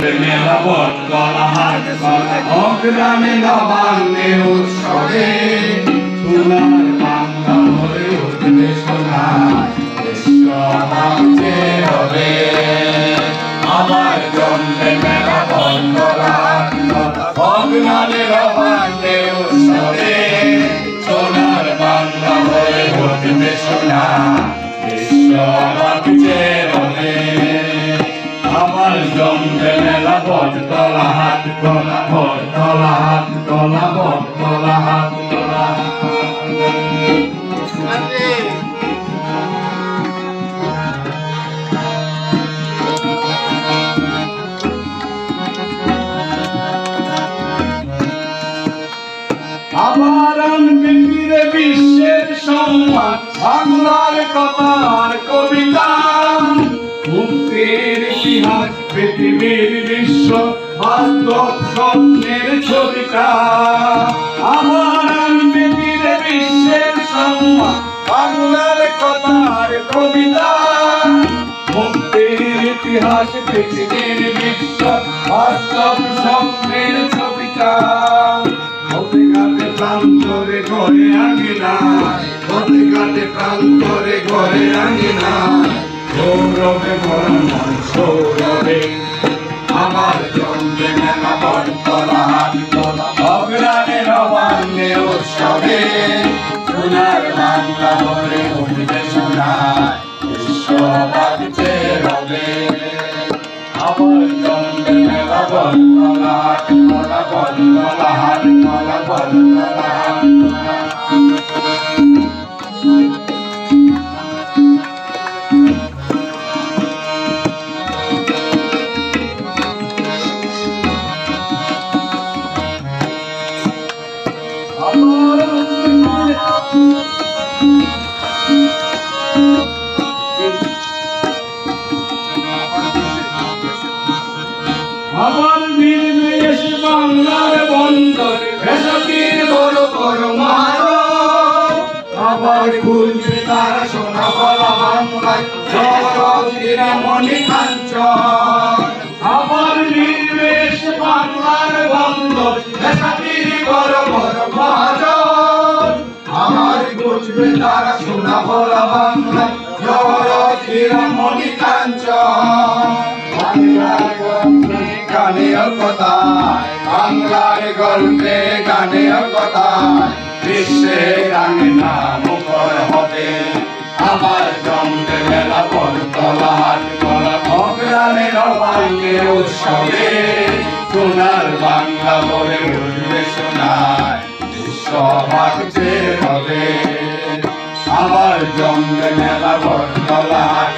জমবে মেলা বট কলা হাট অগ্রামে নবান্নে উৎসবে। আমার জমবে মেলা বট কলা হাট কলা অগ্রামে নবান্নে উৎসবে। সোনার বাংলা উঠবে সোনা বিশ্বমাঞ্চে হবে। আমার জমবে মেলা বট তলা হাত তলা বট তলা হাত তলা বট তলা হাত তলা আবার বিশ্বের সম্মান, বাংলার কথার কবিতা মুক্তির ইতিহাস পৃথিবীর বিশ্ব বাস্তব স্বপ্নের ছবিটা। আবার আনবে ফিরে বিশ্বের সম্মান বাংলার কথার কবিতা। মুক্তির ইতিহাস পৃথিবীর বিশ্ব বাস্তব স্বপ্নের ছবিটা। ঘাটে প্রান্তরে ঘরে আঙিনা হতে ঘাটে প্রান্তরে ঘরে আঙিনা গৌরবে ভরা মন সৌরভে আমার জন্মে মেলা বটতলা হাটতলা অগ্রাণে নবান্নে উৎসবে সোনার বাংলা হয়ে উঠবে সোনায় বিশ্ববাগছে রবে। আমার জন্মে মেলা বটতলা হাটতলা বটতলা হাটতলা বটতলা আবার খুলবে তারা সোনা বলা বাংলায় জগৎ মণি কাঞ্চন। আবার নির্দেশ বাংলার ভেসকির বড় বড় মারো আমার বুঝবে তারা সোনা বলা বাংলায় জগৎ মণি কাঞ্চন। বাংলার গল্পে বাংলার গল্পে গানের কথায়। বিশ্বে গানে নাম কর হবে। আমার জমতে মেলা বলতলা হাট করা উৎসবে। সোনার বাংলা বলে উঠবে শোনায় বিশ্ব ভাগছে হবে। আমার জমবে মেলা বটতলা হাট